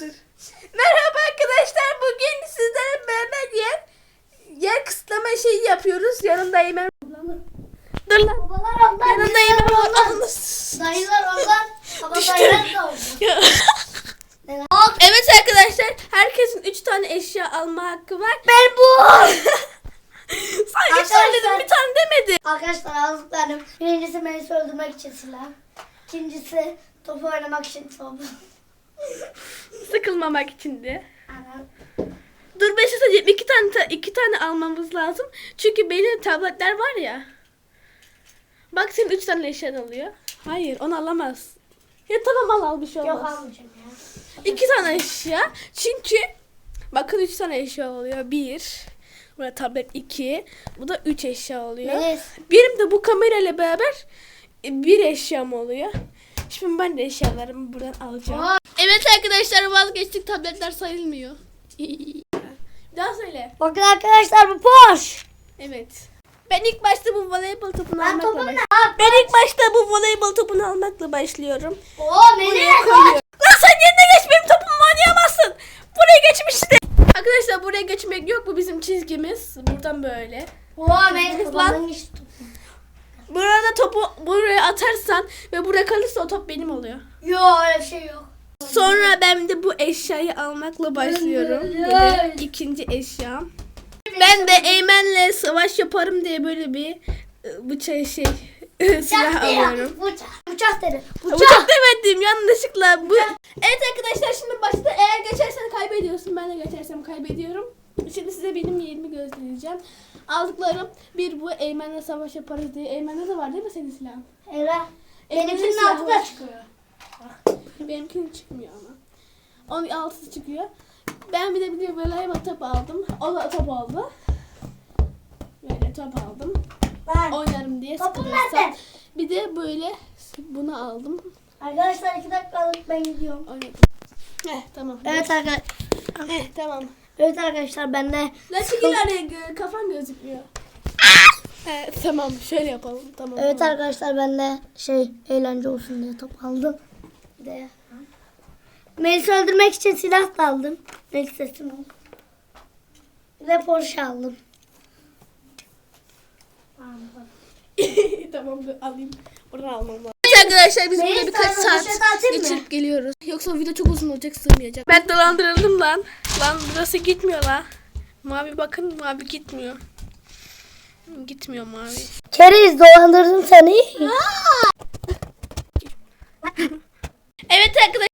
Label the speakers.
Speaker 1: dur. Merhaba arkadaşlar. Bugün sizlerle beraber yer, yer kısıtlama şeyi yapıyoruz. Yanımda Eymen. Dur lan.
Speaker 2: Babalar onlar.
Speaker 1: Yanımda Eymen. Ananı
Speaker 2: Dayılar. Baba
Speaker 1: Düştüm.
Speaker 2: dayılar da oldu. Evet.
Speaker 1: arkadaşlar. Herkesin 3 tane eşya alma hakkı var.
Speaker 2: Ben bu.
Speaker 1: Sen dedim bir tane demedi.
Speaker 2: Arkadaşlar aldıklarım. Birincisi beni öldürmek için silah. İkincisi top oynamak için top.
Speaker 1: Sıkılmamak için de.
Speaker 2: Anam.
Speaker 1: Dur ben şey söyleyeceğim. İki tane, ta- iki tane almamız lazım. Çünkü benim tabletler var ya. Bak senin üç tane eşyan alıyor. Hayır onu alamaz. Ya tamam al al bir şey
Speaker 2: Yok
Speaker 1: olmaz.
Speaker 2: almayacağım ya.
Speaker 1: İki tane eşya. Çünkü bakın üç tane eşya oluyor. Bir. Burada tablet iki. Bu da üç eşya oluyor.
Speaker 2: Melis.
Speaker 1: Benim de bu kamerayla beraber e, bir eşyam oluyor. Şimdi ben de eşyalarımı buradan alacağım.
Speaker 2: Aa.
Speaker 1: Evet arkadaşlar vazgeçtik tabletler sayılmıyor. Bir daha söyle.
Speaker 2: Bakın arkadaşlar bu Porsche.
Speaker 1: Evet. Ben ilk başta bu voleybol topunu
Speaker 2: Ben
Speaker 1: almakla başlıyorum. Ben ilk başta bu voleybol topunu almakla başlıyorum.
Speaker 2: Oo.
Speaker 1: Buraya koyuyorum. Lan sen yerine geç benim topumu oynayamazsın. Buraya geçmişti. Arkadaşlar buraya geçmek yok bu bizim çizgimiz. Buradan böyle.
Speaker 2: Oo Melis.
Speaker 1: Lan.
Speaker 2: Babamın iş topu.
Speaker 1: Burada buraya atarsan ve buraya kalırsa o top benim oluyor.
Speaker 2: Yok öyle şey yok.
Speaker 1: Sonra ben de bu eşyayı almakla başlıyorum. Böyle ikinci eşyam. Ben de Eymen'le savaş yaparım diye böyle bir e, bıçak şey silah
Speaker 2: Bıçak
Speaker 1: alıyorum.
Speaker 2: Bıçak. Bıçak dedi.
Speaker 1: Bıçak demedim yanlışlıkla. Bu... Evet arkadaşlar şimdi başta eğer geçersen kaybediyorsun. Ben de geçersem kaybediyorum. Şimdi size benim yerimi göstereceğim. Aldıklarım bir bu Eymen'le savaş yaparız diye. Eymen'de de var değil mi senin silahın?
Speaker 2: Evet. Benimkinin altı da çıkıyor.
Speaker 1: Benimkinin çıkmıyor ama. Onun altısı çıkıyor. Ben bir de bir de böyle hemen top aldım. O da top oldu. Böyle top aldım.
Speaker 2: Ben.
Speaker 1: Oynarım diye
Speaker 2: Topum
Speaker 1: sıkılırsam.
Speaker 2: nerede?
Speaker 1: Bir de böyle bunu aldım.
Speaker 2: Arkadaşlar iki dakikalık ben gidiyorum.
Speaker 1: Oynadım. Heh tamam.
Speaker 2: Evet arkadaşlar.
Speaker 1: Heh tamam.
Speaker 2: Evet arkadaşlar ben de
Speaker 1: araya gö- kafan gözükmüyor. He, tamam şöyle yapalım tamam.
Speaker 2: Evet
Speaker 1: tamam.
Speaker 2: arkadaşlar ben de şey eğlence olsun diye top aldım. Bir de Melis'i öldürmek için silah da aldım. Melis sesim ol. Bir de Porsche aldım.
Speaker 1: tamam alayım. Buradan almam lazım. Arkadaşlar biz burada birkaç saat
Speaker 2: mı?
Speaker 1: geçirip geliyoruz. Yoksa video çok uzun olacak sığmayacak. Ben dolandırıldım lan. Lan burası gitmiyor la. Mavi bakın mavi gitmiyor. Gitmiyor mavi.
Speaker 2: Keriz dolandırdım seni.
Speaker 1: Evet arkadaşlar